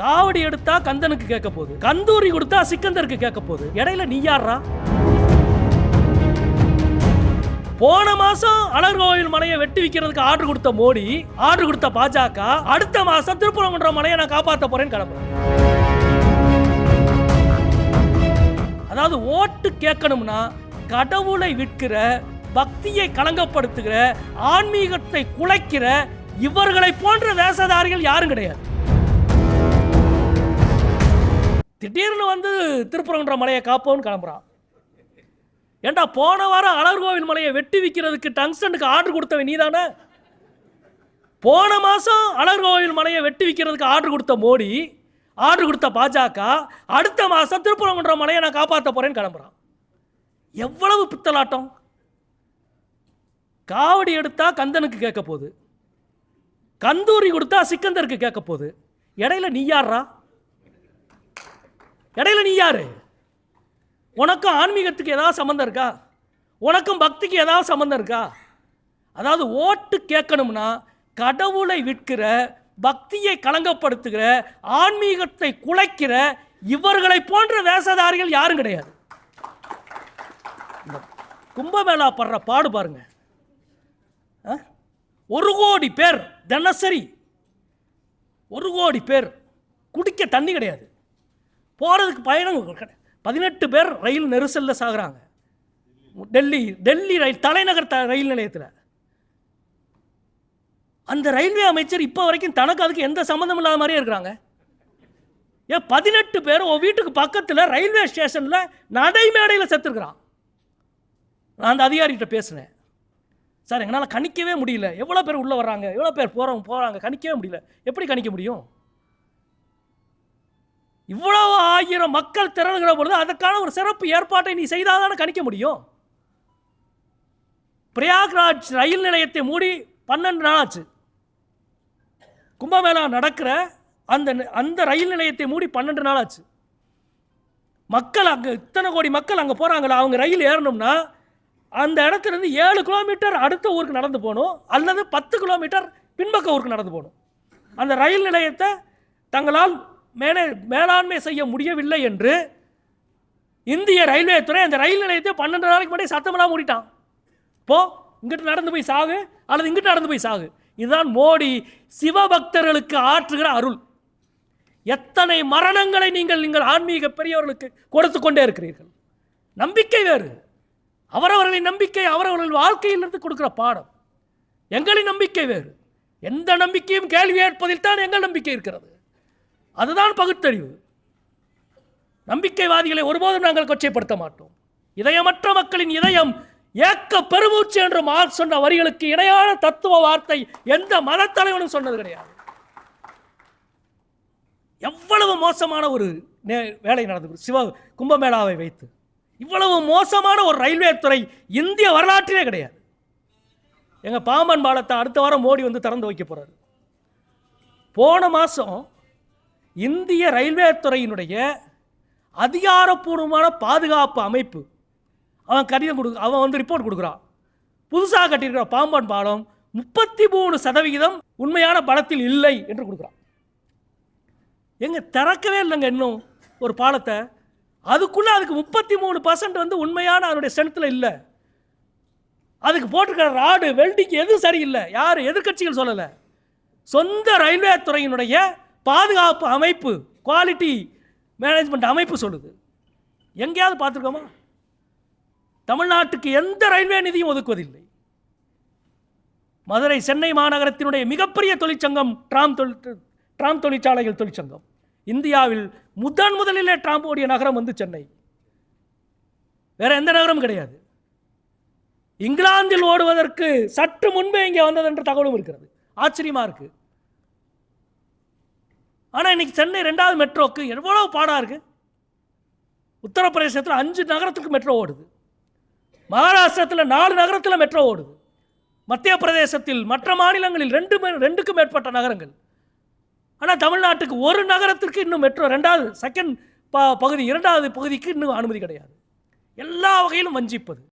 காவடி எடுத்தா கந்தனுக்கு கேட்க போகுது. கந்தூரி கொடுத்தா சிக்கந்தருக்கு கேட்க போகுது. இடையில நீ யாரா போன மாசம் அழகர் கோவில் மனையை வெட்டி விக்கிறதுக்கு ஆர்டர் கொடுத்த மோடி ஆர்டர் கொடுத்த பாஜக அடுத்த மாசம் திருப்பரங்குன்ற மனையை நான் காப்பாற்ற போறேன்னு கிளம்புறேன் அதாவது ஓட்டு கேட்கணும்னா கடவுளை விற்கிற பக்தியை களங்கப்படுத்துகிற ஆன்மீகத்தை குலைக்கிற இவர்களை போன்ற வேஷதாரிகள் யாரும் கிடையாது. திடீர்னு வந்து திருப்பரங்குன்ற மலையை காப்போம்னு கிளம்புறான். ஏண்டா போன வாரம் அழகர்கோவில் மலையை வெட்டி விற்கிறதுக்கு டங்ஸ்டனுக்கு ஆர்டர் கொடுத்தவன் நீதானே? போன மாதம் அழகர்கோவில் மலையை வெட்டி விற்கிறதுக்கு ஆர்டர் கொடுத்த மோடி ஆர்டர் கொடுத்த பாஜக அடுத்த மாதம் திருப்பரங்குன்ற மலையை நான் காப்பாற்ற போகிறேன்னு கிளம்புறான். எவ்வளவு பித்தலாட்டம்? காவடி எடுத்தா கந்தனுக்கு கேட்க போகுது. கந்தூரி கொடுத்தா சிக்கந்தருக்கு கேட்க போகுது. இடையில நீ யாரா இடையில நீ யாரு? உனக்கும் ஆன்மீகத்துக்கு ஏதாவது சம்மந்தம் இருக்கா? உனக்கும் பக்திக்கு ஏதாவது சம்மந்தம் இருக்கா? அதாவது ஓட்டு கேட்கணும்னா கடவுளை விற்கிற பக்தியை களங்கப்படுத்துகிற ஆன்மீகத்தை குலைக்கிற இவர்களை போன்ற வேசதாரிகள் யாரும் கிடையாது. கும்பமேளா படுற பாடு பாருங்க. ஆ? ஒரு கோடி பேர் தினசரி ஒரு கோடி பேர் குடிக்க தண்ணி கிடையாது. போகிறதுக்கு பயணம் கிடையாது பதினெட்டு பேர் ரயில் நெரிசலில் சாகுறாங்க. டெல்லி டெல்லி ரயில் தலைநகர் த ரயில் நிலையத்தில். அந்த ரயில்வே அமைச்சர் இப்போ வரைக்கும் தனக்கு அதுக்கு எந்த சம்மந்தம் இல்லாத மாதிரியே இருக்கிறாங்க. ஏன் பதினெட்டு பேர் உன் வீட்டுக்கு பக்கத்தில் ரயில்வே ஸ்டேஷனில் நடைமேடையில் செத்துருக்குறான். நான் அந்த அதிகாரிகிட்ட பேசினேன். சார் எங்களால் கணிக்கவே முடியல. எவ்வளோ பேர் உள்ளே வர்றாங்க? எவ்வளோ பேர் போகிறவங்க போகிறாங்க கணிக்கவே முடியல. எப்படி கணிக்க முடியும்? இவ்வளவு ஆயிரம் மக்கள் திரளுகிற பொழுது அதற்கான ஒரு சிறப்பு ஏற்பாட்டை நீ செய்தால் தானே கணிக்க முடியும்? பிரயாக்ராஜ் ரயில் நிலையத்தை மூடி பன்னெண்டு நாள் ஆச்சு கும்பமேளா நடக்கிற அந்த அந்த ரயில் நிலையத்தை மூடி பன்னெண்டு நாள் ஆச்சு மக்கள் அங்கே இத்தனை கோடி மக்கள் அங்கே போகிறாங்களா அவங்க ரயில் ஏறணும்னா அந்த இடத்துலேருந்து ஏழு கிலோமீட்டர் அடுத்த ஊருக்கு நடந்து போகணும் அல்லது பத்து கிலோமீட்டர் பின்பக்க ஊருக்கு நடந்து போகணும். அந்த ரயில் நிலையத்தை தங்களால் மேலே மேலாண்மை செய்ய முடியவில்லை என்று இந்திய ரயில்வே துறை அந்த ரயில் நிலையத்தை பன்னெண்டு நாளைக்கு முன்னாடி சத்தமெல்லாம் மூடிட்டான். போ இங்கிட்டு நடந்து போய் சாகு அல்லது இங்கிட்டு நடந்து போய் சாகு. இதுதான் மோடி சிவபக்தர்களுக்கு ஆற்றுகிற அருள். எத்தனை மரணங்களை நீங்கள் நீங்கள் ஆன்மீக பெரியவர்களுக்கு கொடுத்து கொண்டே இருக்கிறீர்கள். நம்பிக்கை வேறு. அவரவர்களின் நம்பிக்கை அவரவர்கள் வாழ்க்கையிலிருந்து கொடுக்குற பாடம். எங்களின் நம்பிக்கை வேறு. எந்த நம்பிக்கையும் கேள்வி ஏற்பதில் தான் எங்கள் நம்பிக்கை இருக்கிறது. அதுதான் பகுத்தறிவு. நம்பிக்கைவாதிகளை ஒருபோதும் நாங்கள் கொச்சைப்படுத்த மாட்டோம். இதயமற்ற மக்களின் இதயம் ஏக்க பெருமூச்சு என்று மார்க் சொன்ன வரிகளுக்கு இணையான தத்துவ வார்த்தை எந்த மதத்தலைவனும் சொன்னது கிடையாது. எவ்வளவு மோசமான ஒரு நே- வேலை நடந்தது. சிவ கும்பமேளாவை வைத்து. இவ்வளவு மோசமான ஒரு ரயில்வே துறை இந்திய வரலாற்றிலே கிடையாது. எங்கள் பாம்பன் பாலத்தை அடுத்த வாரம் மோடி வந்து திறந்து வைக்க போகிறாரு போன மாதம் இந்திய ரயில்வே துறையினுடைய அதிகாரப்பூர்வமான பாதுகாப்பு அமைப்பு. அவன் கடிதம் கொடு அவன் வந்து ரிப்போர்ட் கொடுக்குறான். புதுசாக கட்டியிருக்கிற பாம்பன் பாலம் முப்பத்தி மூணு சதவிகிதம் உண்மையான பலத்தில் இல்லை என்று கொடுக்குறான். எங்க திறக்கவே இல்லைங்க இன்னும் ஒரு பாலத்தை. அதுக்குள்ளே அதுக்கு முப்பத்தி மூணு பர்சன்ட் வந்து உண்மையான அதனுடைய ஸ்ட்ரென்த்தில் இல்லை. அதுக்கு போட்டிருக்கிற ராடு வெல்டிங் எதுவும் சரியில்லை. யார் எதிர்க்கட்சிகள் சொல்லலை. சொந்த ரயில்வே துறையினுடைய பாதுகாப்பு அமைப்பு குவாலிட்டி மேனேஜ்மெண்ட் அமைப்பு சொல்லுது. எங்கேயாவது பார்த்துருக்கோமா? தமிழ்நாட்டுக்கு எந்த ரயில்வே நிதியும் ஒதுக்குவதில்லை. மதுரை சென்னை மாநகரத்தினுடைய மிகப்பெரிய தொழிற்சங்கம் டிராம் தொழில் டிராம் தொழிற்சாலைகள் தொழிற்சங்கம். இந்தியாவில் முதன் முதலிலே டிராம் ஓடிய நகரம் வந்து சென்னை. வேற எந்த நகரமும் கிடையாது. இங்கிலாந்தில் ஓடுவதற்கு சற்று முன்பே இங்கே வந்தது என்ற தகவலும் இருக்கிறது. ஆச்சரியமா இருக்குது ஆனால் இன்றைக்கி சென்னை ரெண்டாவது மெட்ரோக்கு எவ்வளோ பாடாக இருக்குது உத்தரப்பிரதேசத்தில் அஞ்சு நகரத்துக்கு மெட்ரோ ஓடுது. மகாராஷ்டிரத்தில் நாலு நகரத்தில் மெட்ரோ ஓடுது. மத்திய பிரதேசத்தில் மற்ற மாநிலங்களில் ரெண்டு மே- ரெண்டுக்கும் மேற்பட்ட நகரங்கள். ஆனால் தமிழ்நாட்டுக்கு ஒரு நகரத்திற்கு இன்னும் மெட்ரோ ரெண்டாவது செகண்ட் ப பகுதி இரண்டாவது பகுதிக்கு இன்னும் அனுமதி கிடையாது. எல்லா வகையிலும் வஞ்சிப்பது.